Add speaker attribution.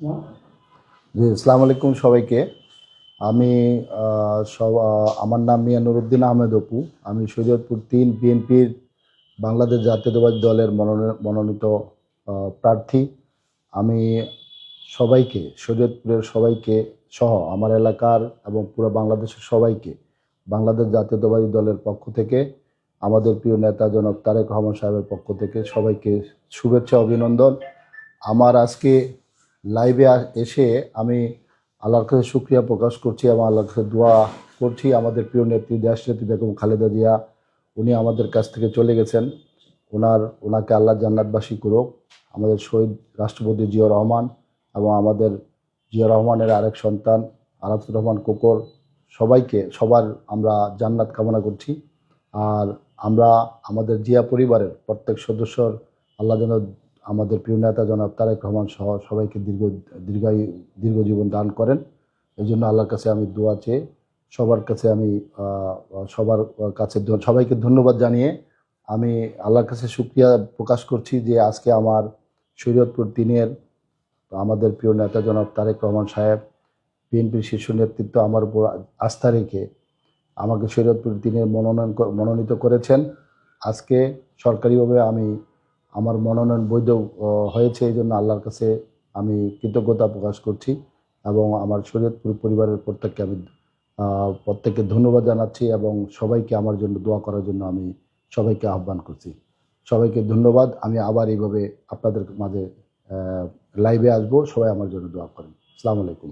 Speaker 1: জি, আসসালামু আলাইকুম সবাইকে। আমি সব আমার নাম মিয়া নুরুদ্দিন আহমেদ অপু। আমি শরীয়তপুর তিন বিএনপির বাংলাদেশ জাতীয়তাবাদী দলের মনোনীত প্রার্থী। আমি সবাইকে, শরীয়তপুরের সবাইকে সহ আমার এলাকার এবং পুরো বাংলাদেশের সবাইকে, বাংলাদেশ জাতীয়তাবাদী দলের পক্ষ থেকে, আমাদের প্রিয় নেতা জনক তারেক রহমান সাহেবের পক্ষ থেকে সবাইকে শুভেচ্ছা, অভিনন্দন। আমার আজকে লাইভে এসে আমি আল্লাহর কাছে শুক্রিয়া প্রকাশ করছি এবং আল্লাহর কাছে দোয়া করছি। আমাদের প্রিয় নেত্রী, দেশনেত্রী বেগম খালেদা জিয়া, উনি আমাদের কাছ থেকে চলে গেছেন। ওনার, ওনাকে আল্লাহ জান্নাতবাসী করুক। আমাদের শহীদ রাষ্ট্রপতি জিয়া রহমান এবং আমাদের জিয়া রহমানের আরেক সন্তান আরাফুর রহমান কোকর, সবাইকে, সবার আমরা জান্নাত কামনা করছি। আর আমরা, আমাদের জিয়া পরিবারের প্রত্যেক সদস্যর আল্লাহ যেন আমাদের প্রিয় নেতা জনাব তারেক রহমান সহ সবাইকে দীর্ঘ, দীর্ঘায়ু, দীর্ঘ জীবন দান করেন। এই জন্য আল্লাহর কাছে আমি দোয়া চেয়ে সবার কাছে আমি সবার কাছে সবাইকে ধন্যবাদ জানিয়ে আমি আল্লাহর কাছে শুক্রিয়া প্রকাশ করছি যে আজকে আমার শরীয়তপুর তিনের আমাদের প্রিয় নেতা জনাব তারেক রহমান সাহেব বিএনপির শীর্ষ নেতৃত্ব আমার উপর আস্থা রেখে আমাকে শরীয়তপুর তিনের মনোনয়ন মনোনীত করেছেন। আজকে সরকারিভাবে আমি আমার মনোনয়ন বৈধ হয়েছে, এই জন্য আল্লাহর কাছে আমি কৃতজ্ঞতা প্রকাশ করছি এবং আমার শরীয়তপুর পরিবারের প্রত্যেককে আমি প্রত্যেককে ধন্যবাদ জানাচ্ছি এবং সবাইকে আমার জন্য দোয়া করার জন্য আমি সবাইকে আহ্বান করছি। সবাইকে ধন্যবাদ। আমি আবার এইভাবে আপনাদের মাঝে লাইভে আসব। সবাই আমার জন্য দোয়া করেন। আসসালামু আলাইকুম।